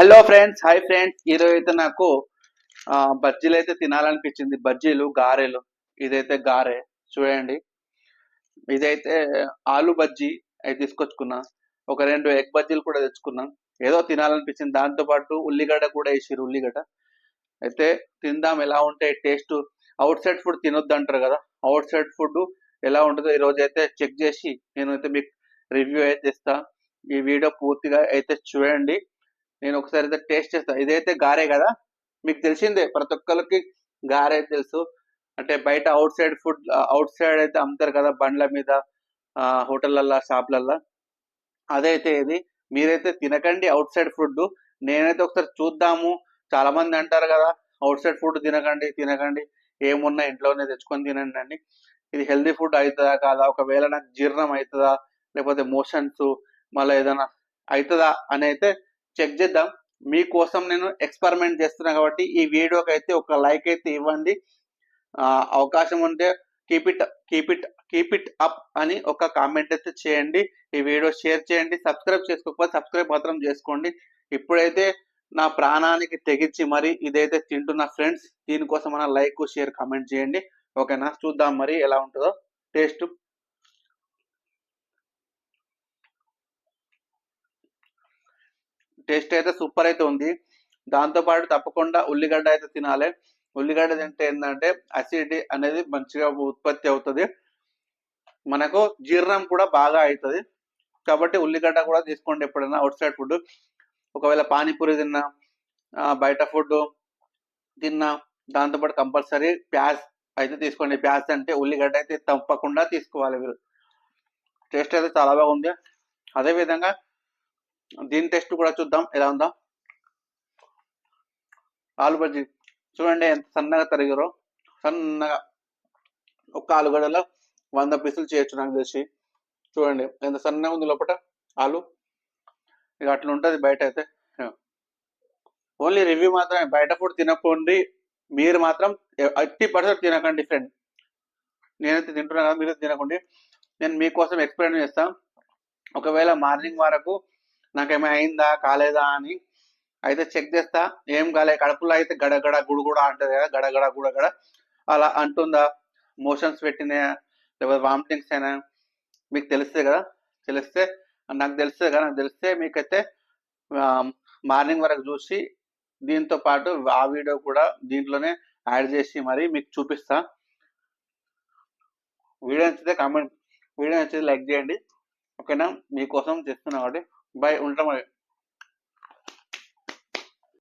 Hello friends hi friends ఈరోజు అయితే నాకు బజ్జీలు అయితే తినాలనిపించింది. బజ్జీలు గారెలు. ఇదైతే గారె. చూడండి. ఇదైతే ఆలు బజ్జీ అయితే తీసుకొచ్చుకున్నా. ఒక రెండు ఎగ్ బజ్జీలు కూడా తెచ్చుకున్నా. ఏదో తినాలనిపించింది. దాంతో పాటు ఉల్లిగడ్డ కూడా వేసిరు ఉల్లిగడ్డ. అయితే తిందాం. ఎలా ఉంటాయి టేస్ట్. అవుట్ సైడ్ ఫుడ్ తినొద్దు అంటారు కదా. అవుట్ సైడ్ ఫుడ్ ఎలా ఉంటుందో ఈరోజు అయితే చెక్ చేసి నేను అయితే మీకు రివ్యూ అయితే ఇస్తా. ఈ వీడియో పూర్తిగా అయితే చూడండి. నేను ఒకసారి అయితే టేస్ట్ చేస్తా. ఇదైతే గారే కదా? మీకు తెలిసిందే ప్రతి ఒక్కరికి గారే తెలుసు. అంటే బయట outside food outside అయితే అమ్ముతారు కదా బండ్ల మీద హోటళ్ళల్లో షాప్లల్లో. అదైతే ఇది మీరైతే తినకండి అవుట్ సైడ్ ఫుడ్ నేనైతే ఒకసారి చూద్దాము. చాలా మంది అంటారు కదా అవుట్ సైడ్ ఫుడ్ తినకండి తినకండి. ఏమున్నా ఇంట్లోనే తెచ్చుకొని తినండి అండి ఇది హెల్దీ ఫుడ్ అవుతుందా కాదా? ఒకవేళ నాకు జీర్ణం అవుతుందా? లేకపోతే మోషన్స్ మళ్ళీ ఏదైనా అవుతుందా? అని అయితే చెక్ చేద్దాం. మీకోసం నేను ఎక్స్పెరిమెంట్ చేస్తున్నా కాబట్టి ఈ వీడియోకి అయితే ఒక లైక్ అయితే ఇవ్వండి. అవకాశం ఉంటే keep it keep it keep it up అని ఒక కామెంట్ అయితే చేయండి. ఈ వీడియో షేర్ చేయండి. సబ్స్క్రైబ్ చేసుకోకపోతే సబ్స్క్రైబ్ మాత్రం చేసుకోండి. ఇప్పుడైతే నా ప్రాణానికి తెగించి మరి ఇదైతే తింటున్న ఫ్రెండ్స్ దీనికోసం మన లైక్ షేర్ కామెంట్ చేయండి. ఓకేనా చూద్దాం మరి ఎలా ఉంటుందో. టేస్ట్ టేస్ట్ అయితే సూపర్ అయితే ఉంది. దాంతోపాటు తప్పకుండా ఉల్లిగడ్డ అయితే తినాలి. ఉల్లిగడ్డ తింటే ఏంటంటే అసిడిటీ అనేది మంచిగా ఉత్పత్తి అవుతుంది. మనకు జీర్ణం కూడా బాగా అవుతుంది కాబట్టి ఉల్లిగడ్డ కూడా తీసుకోండి ఎప్పుడైనా అవుట్ సైడ్ ఫుడ్. ఒకవేళ పానీపూరి తిన్నా బయట ఫుడ్ తిన్నా దాంతోపాటు కంపల్సరీ ప్యాజ్ అయితే తీసుకోండి. ప్యాజ్ అంటే ఉల్లిగడ్డ అయితే తప్పకుండా తీసుకోవాలి మీరు. టేస్ట్ అయితే చాలా బాగుంది. అదేవిధంగా దీని టేస్ట్ కూడా చూద్దాం ఎలా ఉందా. ఆలు బజ్జీ చూడండి ఎంత సన్నగా తరిగారో. సన్నగా ఒక్క ఆలుగడ్డలో వంద పీసులు చేయొచ్చు నాకు తెలిసి. చూడండి ఎంత సన్నగా ఉంది లోపల ఆలు. ఇక అట్లా ఉంటుంది బయట అయితే. ఓన్లీ రివ్యూ మాత్రమే బయట ఫుడ్ తినకండి. మీరు మాత్రం ఎయిటీ పర్సెంట్ తినకండి ఫ్రెండ్ నేనైతే తింటున్నా కదా మీరు తినకండి. నేను మీకోసం ఎక్స్ప్లెయిన్ చేస్తాను ఒకవేళ మార్నింగ్ వరకు నాకేమైనా అయిందా కాలేదా అని అయితే చెక్ చేస్తా. ఏం కాలే కడుపులో అయితే గడగడ గుడుగుడ అంటది కదా గడగడ గుడగడ అలా అంటుందా మోషన్స్ పెట్టినాయా లేకపోతే వామిటింగ్స్ అయినా మీకు తెలిస్తే కదా తెలిస్తే నాకు తెలిస్తే కదా నాకు తెలిస్తే మీకైతే మార్నింగ్ వరకు చూసి దీంతో పాటు ఆ వీడియో కూడా దీంట్లోనే యాడ్ చేసి మరి మీకు చూపిస్తా. వీడియో నచ్చితే కామెంట్ వీడియో నచ్చితే లైక్ చేయండి. ఓకేనా? మీకోసం చేస్తున్నా కాబట్టి. బాయ్ ఉంటాం మరి